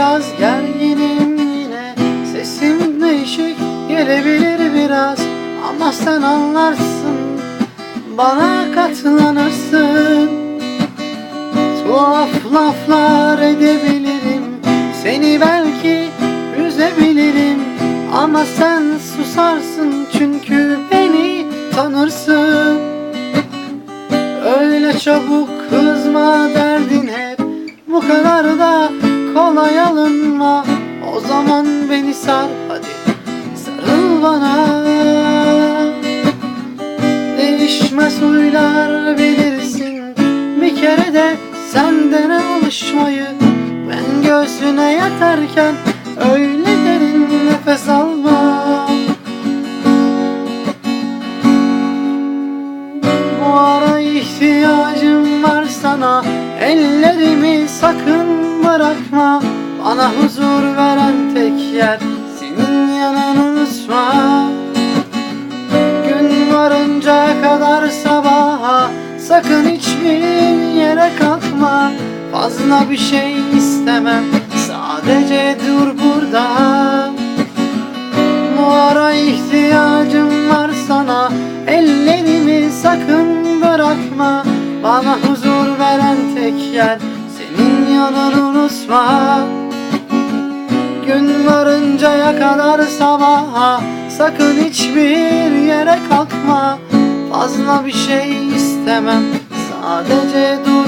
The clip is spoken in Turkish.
biraz gerginim yine. Sesim değişik gelebilir biraz. Ama sen anlarsın Bana katlanırsın. Tuhaf laflar edebilirim Seni belki üzebilirim. Ama sen susarsın çünkü beni tanırsın. Öyle çabuk kızma derdin hep Bu kadar da O zaman beni sar hadi sarıl bana. Değişmez huylar bilirsin Bir kere de senden alışmayı. Ben göğsüne yatarken Öyle derin nefes alma Bu ara ihtiyacım var sana Ellerimi sakın Bana huzur veren tek yer Senin yanın unutma Gün varıncaya kadar sabaha Sakın hiçbir yere kalkma. Fazla bir şey istemem Sadece dur burada. Bu ara ihtiyacım var sana Ellerimi sakın bırakma. Bana huzur veren tek yer Senin yanın unutma Gün varıncaya kadar sabaha Sakın hiçbir yere kalkma. Fazla bir şey istemem Sadece dur